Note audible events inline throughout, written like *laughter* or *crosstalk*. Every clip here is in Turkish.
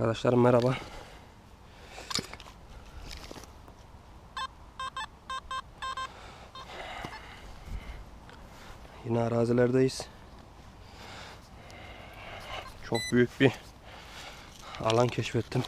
Arkadaşlarım merhaba. Yine arazilerdeyiz. Çok büyük bir alan keşfettim.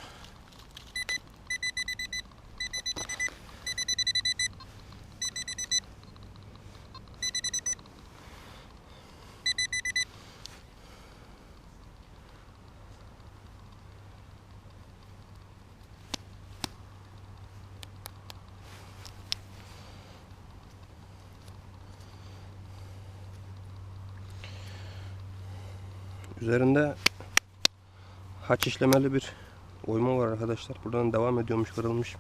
Üzerinde haç işlemeli bir oyma var arkadaşlar. Buradan devam ediyormuş kırılmış.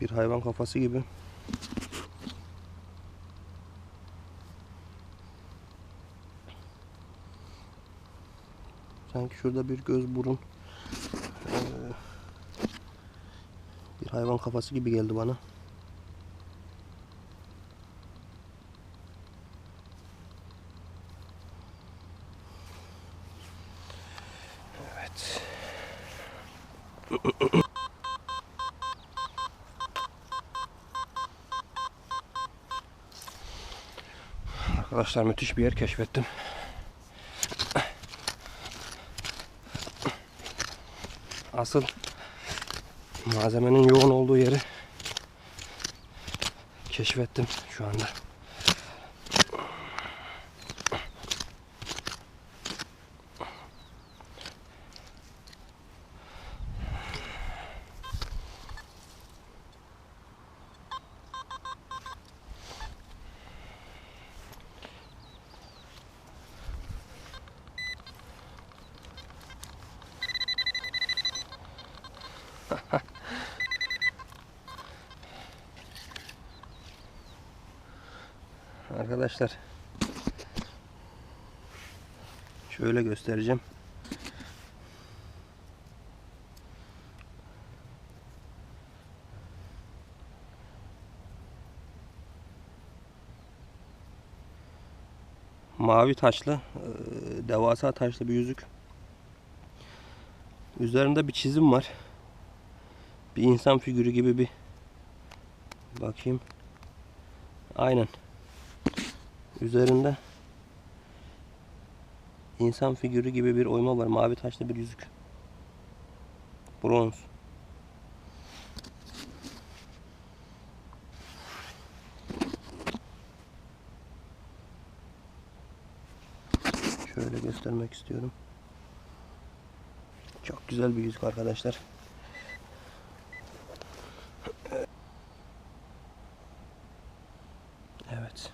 Bir hayvan kafası gibi. Sanki şurada bir göz burun bir hayvan kafası gibi geldi bana. Arkadaşlar müthiş bir yer keşfettim. Asıl malzemenin yoğun olduğu yeri keşfettim şu anda. Arkadaşlar şöyle göstereceğim. Mavi taşlı, eee, devasa taşlı bir yüzük. Üzerinde bir çizim var. Bir insan figürü gibi bir bakayım. Aynen. Üzerinde insan figürü gibi bir oyma var. Mavi taşlı bir yüzük. Bronz. Şöyle göstermek istiyorum. Çok güzel bir yüzük arkadaşlar. Evet.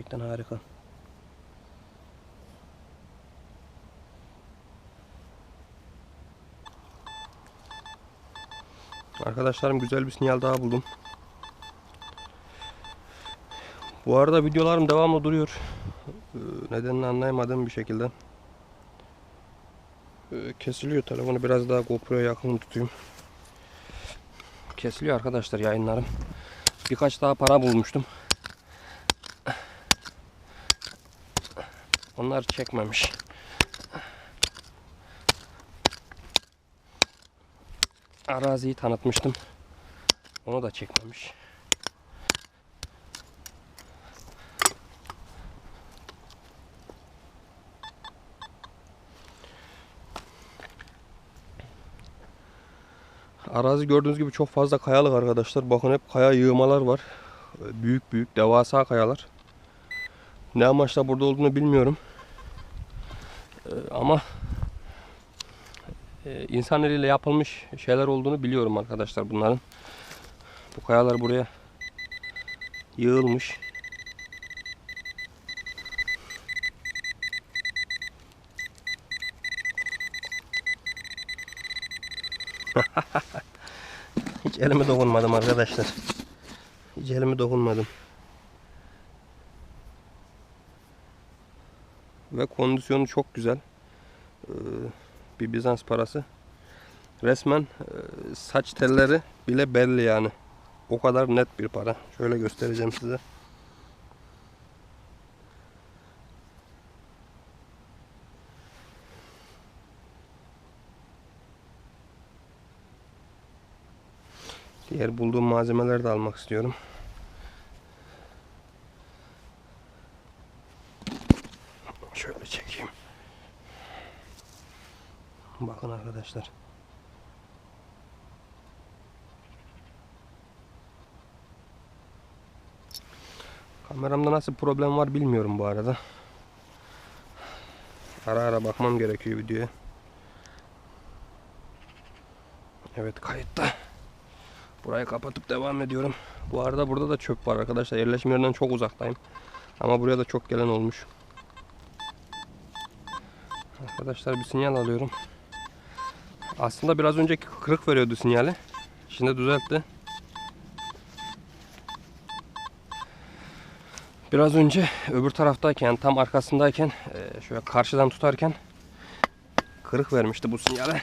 Gerçekten harika. Arkadaşlarım güzel bir sinyal daha buldum. Bu arada videolarım devamlı duruyor. Ee, Nedenini anlayamadığım bir şekilde. Ee, Kesiliyor telefonu biraz daha GoPro'ya yakın tutayım. Kesiliyor arkadaşlar yayınlarım. Birkaç daha para bulmuştum. Onlar çekmemiş. Araziyi tanıtmıştım. Onu da çekmemiş. Arazi gördüğünüz gibi çok fazla kayalık arkadaşlar. Bakın hep kaya yığmalar var. Büyük büyük devasa kayalar. Ne amaçla burada olduğunu bilmiyorum. Ee, ama e, insan eliyle yapılmış şeyler olduğunu biliyorum arkadaşlar bunların. Bu kayalar buraya yığılmış. *laughs* Hiç elime dokunmadım arkadaşlar. Hiç elime dokunmadım. Ve kondisyonu çok güzel. Ee, bir Bizans parası. Resmen e, saç telleri bile belli yani. O kadar net bir para. Şöyle göstereceğim size. Diğer bulduğum malzemeleri de almak istiyorum. Şöyle çekeyim. Bakın arkadaşlar. Kameramda nasıl problem var bilmiyorum bu arada. Ara ara bakmam gerekiyor videoya. Evet kayıtta. Burayı kapatıp devam ediyorum. Bu arada burada da çöp var arkadaşlar. Yerleşim yerinden çok uzaktayım. Ama buraya da çok gelen olmuş. Arkadaşlar bir sinyal alıyorum. Aslında biraz önceki kırık veriyordu sinyali. Şimdi düzeltti. Biraz önce öbür taraftayken tam arkasındayken eee, şöyle karşıdan tutarken kırık vermişti bu sinyale.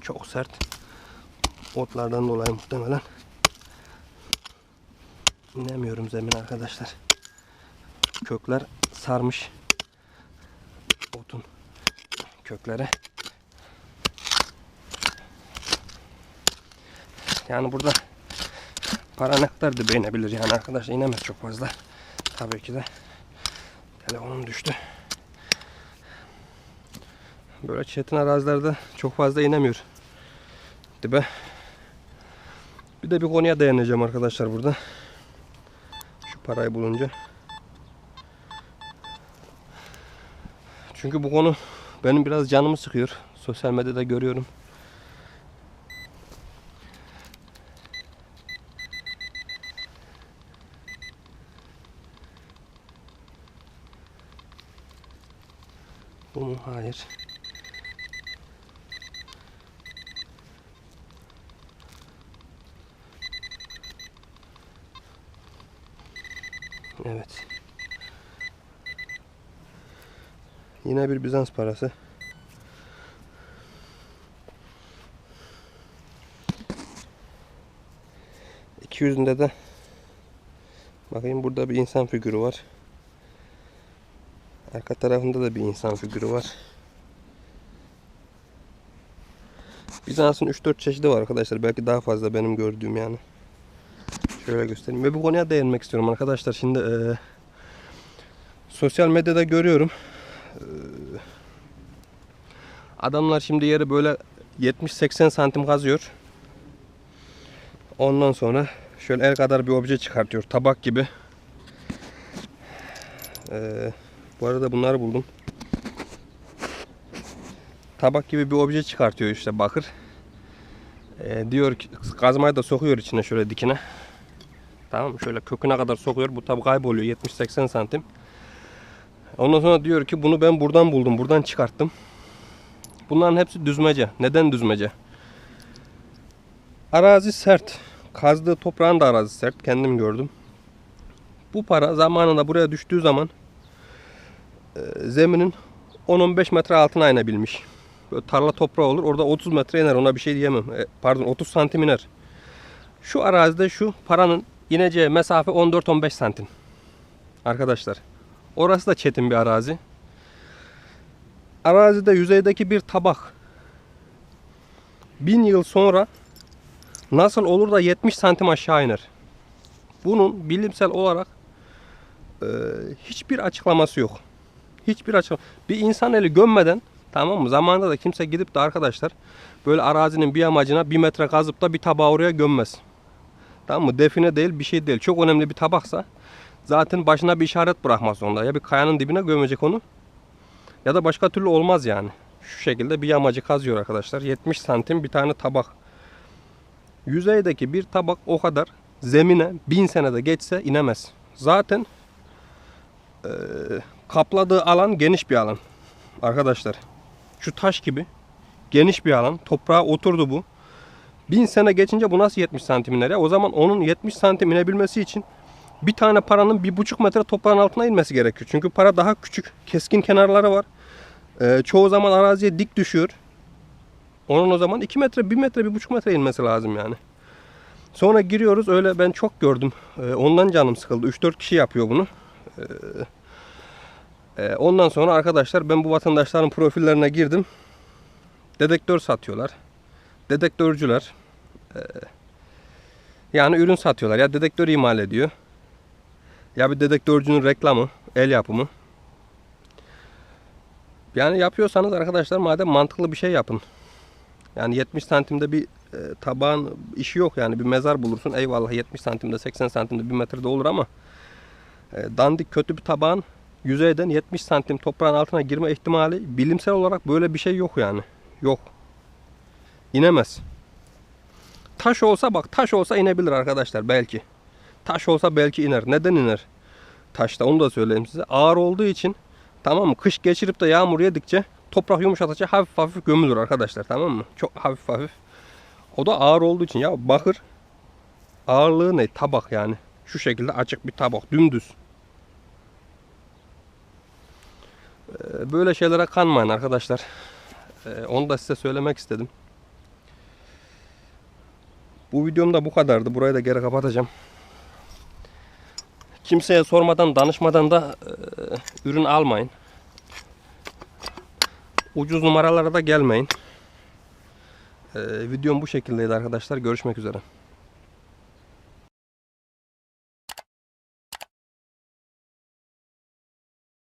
Çok sert. Otlardan dolayı muhtemelen. İnemiyorum zemin arkadaşlar. Kökler sarmış. Otun köklere. Yani burada para ne kadar da beğenebilir yani arkadaşlar inemez çok fazla. Tabii ki de. Telefonum düştü. Böyle çetin arazilerde çok fazla inemiyor. Dibe. Bir de bir konuya dayanacağım arkadaşlar burada. Şu parayı bulunca. Çünkü bu konu benim biraz canımı sıkıyor. Sosyal medyada görüyorum. Bu mu? Hayır. Evet. Yine bir Bizans parası. İki yüzünde de bakayım burada bir insan figürü var. Arka tarafında da bir insan figürü var. Bizans'ın 3-4 çeşidi var arkadaşlar. Belki daha fazla benim gördüğüm yani. Şöyle göstereyim. Ve bu konuya değinmek istiyorum arkadaşlar. Şimdi eee, sosyal medyada görüyorum. Eee, adamlar şimdi yeri böyle 70-80 santim kazıyor. Ondan sonra şöyle el kadar bir obje çıkartıyor. Tabak gibi. Eee, bu arada bunları buldum. Tabak gibi bir obje çıkartıyor işte bakır. Eee, diyor ki kazmayı da sokuyor içine şöyle dikine. Tamam mı? Şöyle köküne kadar sokuyor. Bu tabi kayboluyor 70-80 santim. Ondan sonra diyor ki bunu ben buradan buldum. Buradan çıkarttım. Bunların hepsi düzmece. Neden düzmece? Arazi sert. Kazdığı toprağın da arazi sert. Kendim gördüm. Bu para zamanında buraya düştüğü zaman e, zeminin 10-15 metre altına inebilmiş. Böyle tarla toprağı olur. Orada 30 metre iner. Ona bir şey diyemem. E, pardon 30 santim iner. Şu arazide şu paranın ineceği mesafe 14-15 santim. Arkadaşlar. Orası da çetin bir arazi. Arazide yüzeydeki bir tabak bin yıl sonra nasıl olur da 70 santim aşağı iner? Bunun bilimsel olarak e, hiçbir açıklaması yok. Hiçbir açıklama. Bir insan eli gömmeden tamam mı? Zamanında da kimse gidip de arkadaşlar böyle arazinin bir amacına bir metre kazıp da bir tabağı oraya gömmez. Tamam mı? Define değil bir şey değil. Çok önemli bir tabaksa zaten başına bir işaret bırakmaz onda. Ya bir kayanın dibine gömecek onu ya da başka türlü olmaz yani. Şu şekilde bir yamacı kazıyor arkadaşlar. 70 santim bir tane tabak. Yüzeydeki bir tabak o kadar zemine bin senede geçse inemez. Zaten eee, kapladığı alan geniş bir alan. Arkadaşlar şu taş gibi geniş bir alan. Toprağa oturdu bu. Bin sene geçince bu nasıl 70 santim iner ya? O zaman onun 70 santim inebilmesi için bir tane paranın bir buçuk metre toprağın altına inmesi gerekiyor. Çünkü para daha küçük, keskin kenarları var. Ee, çoğu zaman araziye dik düşüyor. Onun o zaman 2 metre, 1 metre, 1,5 metre inmesi lazım yani. Sonra giriyoruz öyle ben çok gördüm. Ee, ondan canım sıkıldı. 3-4 kişi yapıyor bunu. Ee, e, ondan sonra arkadaşlar ben bu vatandaşların profillerine girdim. Dedektör satıyorlar. Dedektörcüler. Ee, yani ürün satıyorlar. Ya dedektör imal ediyor. Ya bir dedektörcünün reklamı, el yapımı. Yani yapıyorsanız arkadaşlar madem mantıklı bir şey yapın. Yani 70 santimde bir e, tabağın işi yok yani bir mezar bulursun eyvallah 70 santimde 80 santimde 1 metrede olur ama e, dandik kötü bir tabağın yüzeyden 70 santim toprağın altına girme ihtimali bilimsel olarak böyle bir şey yok yani. Yok. İnemez. Taş olsa bak taş olsa inebilir arkadaşlar belki. Taş olsa belki iner. Neden iner? Taşta onu da söyleyeyim size. Ağır olduğu için tamam mı? Kış geçirip de yağmur yedikçe toprak yumuşatıcı hafif hafif gömülür arkadaşlar tamam mı? Çok hafif hafif. O da ağır olduğu için ya bakır ağırlığı ne? Tabak yani. Şu şekilde açık bir tabak dümdüz. Ee, Böyle şeylere kanmayın arkadaşlar. Ee, Onu da size söylemek istedim. Bu videom da bu kadardı. Burayı da geri kapatacağım. Kimseye sormadan, danışmadan da e, ürün almayın. Ucuz numaralara da gelmeyin. Ee, videom bu şekildeydi arkadaşlar. Görüşmek üzere.